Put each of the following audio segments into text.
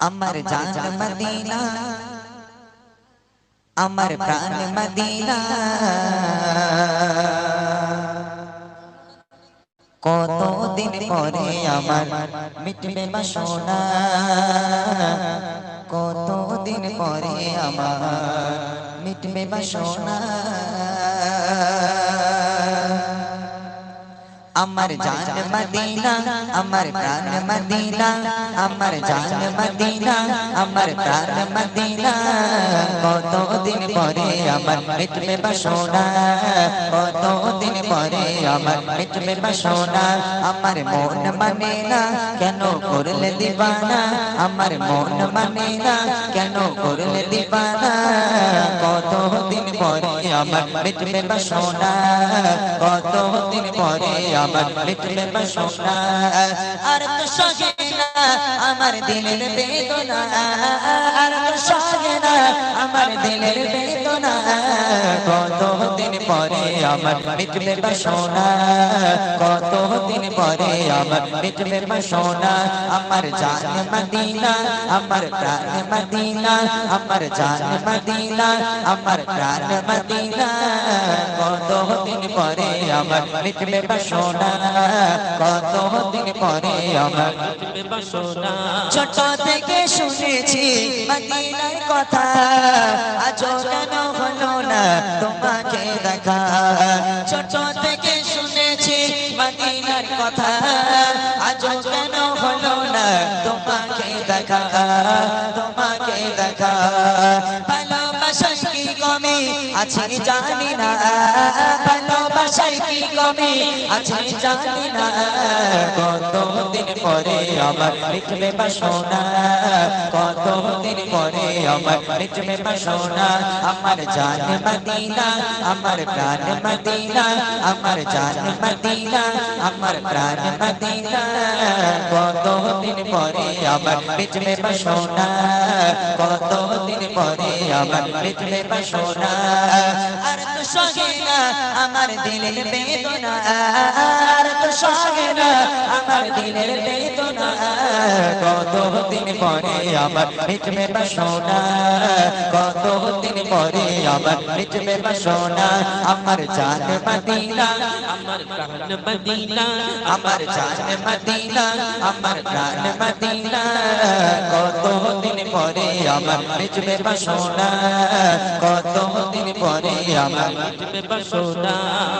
আমার জান মদিনা আমার প্রাণ মদিনা কত দিন পরে আমার মিটবে বাসনা কত দিন পরে আমার মিটবে বাসনা আমার জান মদিনা আমার প্রাণ মদিনা আমার জান মদিনা আমার প্রাণ মদিনা কত দিন পরে আমার মিটবে বাসনা কত দিন পরে আমার মিটবে বাসনা আমার মন মানে না কেন করলে দিবানা আমার মন মানে না কেন করলে দিবানা কত দিন পরে আমার মিটবে বাসনা। কত দিন পরে আমার মিটবে বাসনা। আর তো সহে না আমার দিলের বেদনা। আর তো সহে না আমার দিলের বেদনা। কত দিন পরে আমার মিটবে বাসনা। কত দিন পরে আমার মিটবে বাসনা। আমার জান মদিনা, আমার প্রাণ মদিনা। আমার জান মদিনা, আমার প্রাণ মদিনা। কত দিন পরে আমার মিটবে বাসনা কত দিন পরে আমার মিটবে বাসনা। ছোট থেকে শুনেছি মদিনার কথা আজ কেন হলো না তোমাকে দেখা। ছোট থেকে শুনেছি মদিনার কথা আজ কেন হলো না তোমাকে দেখা তোমাকে দেখা। আছে জানি না, ভালোবাসায় কি কমি? আছে জানি না কত দিন পরে আমার মিটবে বাসনা কত দিন পরে আমার মিটবে বাসনা আমার জান মদিনা, আমার প্রাণ মদিনা, আমার জান মদিনা, আমার প্রাণ মদিনা। কত পরে আমার মিটবে বাসনা কত পরে আমার মিটবে বাসনা আর তো না আমার দিলের বেদনা, আর তো না আমার দিলের বেদনা। কত দিন পরে আমার মিটবে বাসনা কত দিন পরে আমার মিটবে বাসনা আমার জান মদিনা, আমার প্রাণ মদিনা, আমার জান মদিনা, আমার প্রাণ মদিনা। কত দিন পরে আমার মিটবে বাসনা কত দিন পরে আমার মিটবে বাসনা।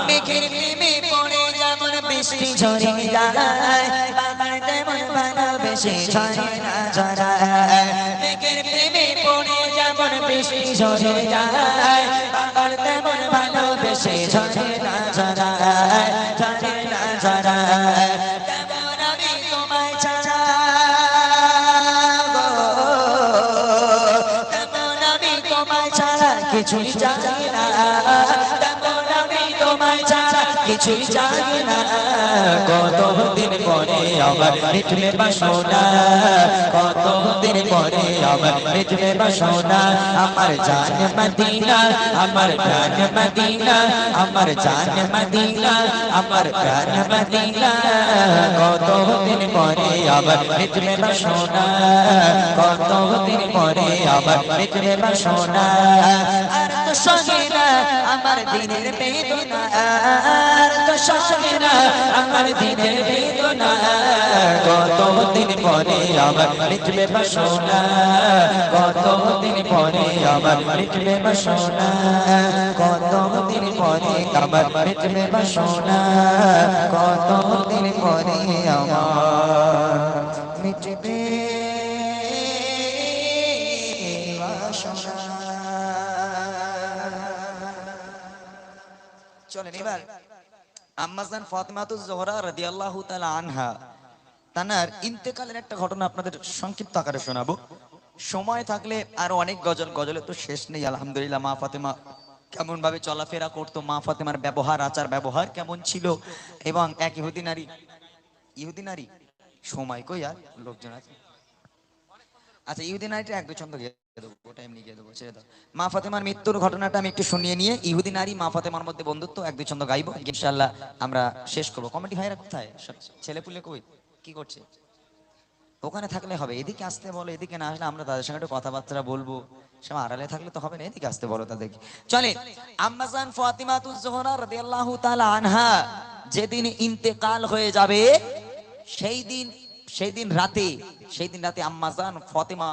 মেঘের প্রেমে পড়ে যেমন বৃষ্টি ঝরে যায় বাবার তেমন ভালোবেসে ঝরে না ঝরায় মেঘের প্রেমে পড়ে যেমন বৃষ্টি ঝরে যায় বাবার তেমন ভালোবেসে ঝরে ছাড়া কিছুই জানি না। কিছুই জানি না। কত দিন পরে আবার মিটবে বাসনা কত দিন পরে আবার মিটবে বাসনা আমার জান মদিনা, আমার প্রাণ মদিনা, আমার জান মদিনা, আমার প্রাণ মদিনা। কত পরে আবার মিটবে বাসনা কত পরে আবার মিটবে বাসনা আর তো না, আমার দিনের বেদনা। আমার কত দিন পরে আবার মিটবে বাসনা। কত দিন পরে আবার মিটবে বাসনা। দিন পরে আবার মিটবে বাসনা। কত দিন পরে আমার চলেন এবার। আম্মাজান ফাতেমাতু জোহরা রাদিয়াল্লাহু তাআলা আনহা, তানার ইন্তেকালের একটা ঘটনা আপনাদের সংক্ষিপ্ত আকারে শোনাবো। সময় থাকলে আরও অনেক গজল, গজলে তো শেষ নেই, আলহামদুলিল্লাহ, মা ফাতেমা কেমন ভাবে চলাফেরা করতো, মা ফাতেমার ব্যবহার, আচার, ব্যবহার কেমন ছিল, এবং এক ইহুদি নারী ইহুদি নারী, সময় কই আর লোকজন আছে? আচ্ছা ইহুদি নারীটা এক দু ছন্দ গিয়ে দেবো ওটা এমনি গিয়ে দেবো, ছেড়ে দাও। মা ফাতেমার মৃত্যুর ঘটনাটা আমি একটু শুনিয়ে নিয়ে, ইহুদি নারী মা ফাতেমার মধ্যে বন্ধুত্ব, এক, দুই ছন্দ গাইবো ইনশাল্লাহ আমরা শেষ করব। কমেডি ভাইরা কোথায়? ছেলে পুলে কই? কি করছে? ওখানে থাকলে হবে, এদিকে আসতে বলো, এদিকে না আসলে আমরা তাদের সঙ্গে একটু কথাবার্তা বলব। সে আড়ালে থাকলে তো হবে না, এদিকে আসতে বলো তাদেরকে। চলে আম্মাজান ফাতিমাতুজ জোহরা রাদিয়াল্লাহু তাআলা আনহা, যেদিন ইন্তেকাল হয়ে যাবে, সেই দিন সেই দিন রাতে সেই দিন রাতে আম্মাজান ফাতিমা